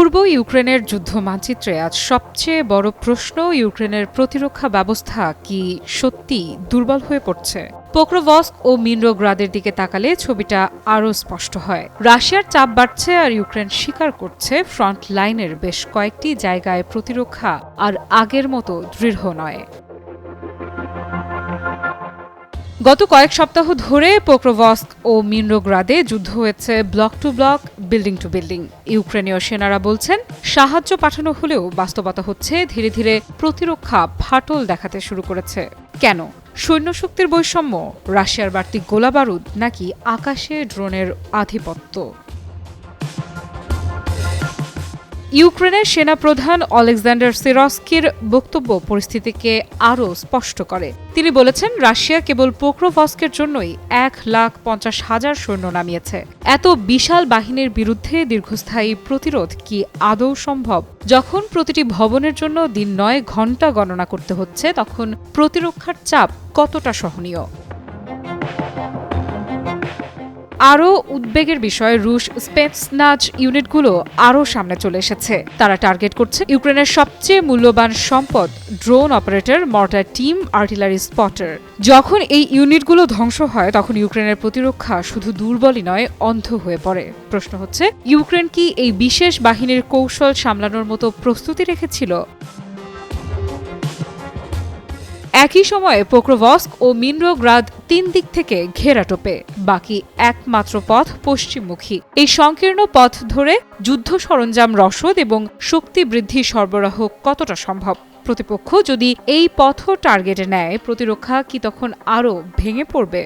পূর্ব ইউক্রেনের যুদ্ধ মানচিত্রে আজ সবচেয়ে বড় প্রশ্ন, ইউক্রেনের প্রতিরক্ষা ব্যবস্থা কি সত্যি দুর্বল হয়ে পড়ছে? পোক্রোভস্ক ও মিনরোগ্রাদের দিকে তাকালে ছবিটা আরও স্পষ্ট হয়। রাশিয়ার চাপ বাড়ছে আর ইউক্রেন স্বীকার করছে ফ্রন্ট লাইনের বেশ কয়েকটি জায়গায় প্রতিরক্ষা আর আগের মতো দৃঢ় নয়। গত কয়েক সপ্তাহ ধরে পোক্রোভস্ক ও মিনরোগ্রাদে যুদ্ধ হয়েছে block to block, building to building. ইউক্রেনীয় সেনারা বলছেন, সাহায্য পাঠানো হলেও বাস্তবতা হচ্ছে ধীরে ধীরে প্রতিরক্ষা ফাটল দেখাতে শুরু করেছে। কেন? সৈন্য শক্তির বৈষম্য, রাশিয়ার বাড়তি গোলাবারুদ নাকি আকাশে ড্রোনের আধিপত্য? ইউক্রেনের সেনাপ্রধান অলেকজান্ডার সিরস্কির বক্তব্য পরিস্থিতিকে আরও স্পষ্ট করে। তিনি বলেছেন, রাশিয়া কেবল পোক্রোভস্কের জন্যই এক লাখ পঞ্চাশ হাজার সৈন্য নামিয়েছে। এত বিশাল বাহিনীর বিরুদ্ধে দীর্ঘস্থায়ী প্রতিরোধ কি আদৌ সম্ভব? যখন প্রতিটি ভবনের জন্য দিন নয় ঘণ্টা গণনা করতে হচ্ছে, তখন প্রতিরক্ষার চাপ কতটা সহনীয়? আরও উদ্বেগের বিষয়, রুশ স্পেটসনাজ ইউনিটগুলো আরও সামনে চলে এসেছে। তারা টার্গেট করছে ইউক্রেনের সবচেয়ে মূল্যবান সম্পদ, drone operator, mortar team, artillery spotter. যখন এই ইউনিটগুলো ধ্বংস হয়, তখন ইউক্রেনের প্রতিরক্ষা শুধু দুর্বলই নয়, অন্ধ হয়ে পড়ে। প্রশ্ন হচ্ছে, ইউক্রেন কি এই বিশেষ বাহিনীর কৌশল সামলানোর মতো প্রস্তুতি রেখেছিল? একই সময়ে পোক্রোভস্ক ও মিনরোগ্রাদ তিন দিক থেকে ঘেরাটোপে বাকি একমাত্র পথ পশ্চিমমুখী। এই সংকীর্ণ পথ ধরে যুদ্ধ সরঞ্জাম রসদ এবং শক্তি বৃদ্ধি সরবরাহ কতটা সম্ভব? প্রতিপক্ষ যদি এই পথ টার্গেটে নেয়, প্রতিরক্ষা কি তখন আরও ভেঙে পড়বে?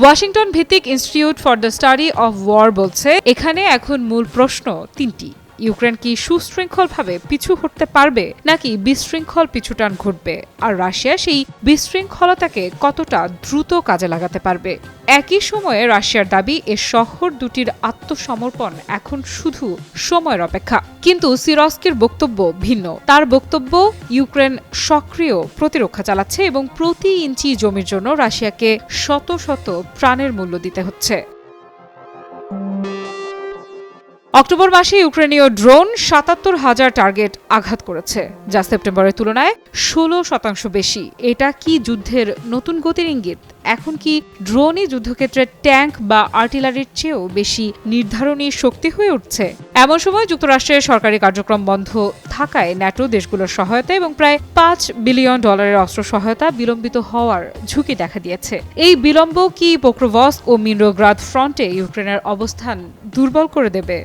ওয়াশিংটন ভিত্তিক Institute for the Study of War বলছে, এখানে এখন মূল প্রশ্ন তিনটি। ইউক্রেন কি সুশৃঙ্খলভাবে পিছু হটতে পারবে, নাকি বিশৃঙ্খল পিছুটান ঘটবে? আর রাশিয়া সেই বিশৃঙ্খলতাকে কতটা দ্রুত কাজে লাগাতে পারবে? একই সময়ে রাশিয়ার দাবি, এ শহর দুটির আত্মসমর্পণ এখন শুধু সময়ের অপেক্ষা। কিন্তু সিরস্কের বক্তব্য ভিন্ন। তার বক্তব্য, ইউক্রেন সক্রিয় প্রতিরক্ষা চালাচ্ছে এবং প্রতি ইঞ্চি জমির জন্য রাশিয়াকে শত শত প্রাণের মূল্য দিতে হচ্ছে। অক্টোবর মাসে ইউক্রেনীয় ড্রোন সাতাত্তর হাজার টার্গেট আঘাত করেছে, যা সেপ্টেম্বরের তুলনায় ষোলো শতাংশ বেশি। এটা কি যুদ্ধের নতুন গতির ইঙ্গিত? এখন কি ড্রোনই যুদ্ধক্ষেত্রে ট্যাঙ্ক বা আর্টিলারির চেয়েও বেশি নির্ধারণী শক্তি হয়ে উঠছে? এমন সময় যুক্তরাষ্ট্রের সরকারি কার্যক্রম বন্ধ থাকায় ন্যাটো দেশগুলোর সহায়তা এবং প্রায় পাঁচ বিলিয়ন ডলারের অস্ত্র সহায়তা বিলম্বিত হওয়ার ঝুঁকি দেখা দিয়েছে। এই বিলম্ব কি পোক্রোভস্ক ও মিনরোগ্রাদ ফ্রন্টে ইউক্রেনের অবস্থান দুর্বল করে দেবে?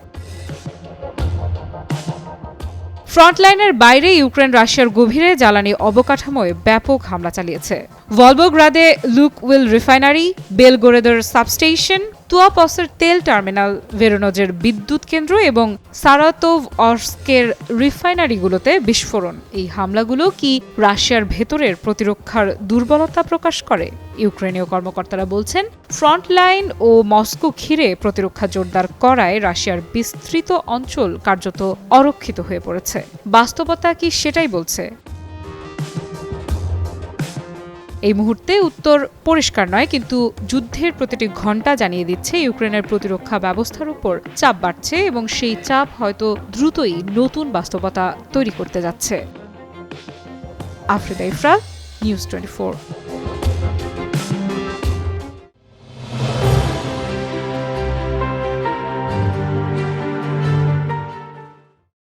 ফ্রন্টলাইনের বাইরে ইউক্রেন, রাশিয়ার গভীরে জ্বালানি অবকাঠামোয় ব্যাপক হামলা চালিয়েছে। ভলবোগ্রাদে লুক উইল রিফাইনারি, বেলগোরেদর সাবস্টেশন তুয়াপসের তেল টার্মিনাল ভেরোনজের বিদ্যুৎ কেন্দ্র এবং সারাতোভ অর্স্কের রিফাইনারিগুলোতে বিস্ফোরণ। এই হামলাগুলো কি রাশিয়ার ভেতরের প্রতিরক্ষার দুর্বলতা প্রকাশ করে? ইউক্রেনীয় কর্মকর্তারা বলছেন, ফ্রন্টলাইন ও মস্কো ঘিরে প্রতিরক্ষা জোরদার করায় রাশিয়ার বিস্তৃত অঞ্চল কার্যত অরক্ষিত হয়ে পড়েছে। বাস্তবতা কি সেটাই বলছে? এই মুহূর্তে উত্তর পরিষ্কার নয়, কিন্তু যুদ্ধের প্রতিটি ঘণ্টা জানিয়ে দিচ্ছে ইউক্রেনের প্রতিরক্ষা ব্যবস্থার উপর চাপ বাড়ছে এবং সেই চাপ হয়তো দ্রুতই নতুন বাস্তবতা তৈরি করতে যাচ্ছে। Afrida ইফরাল, news twenty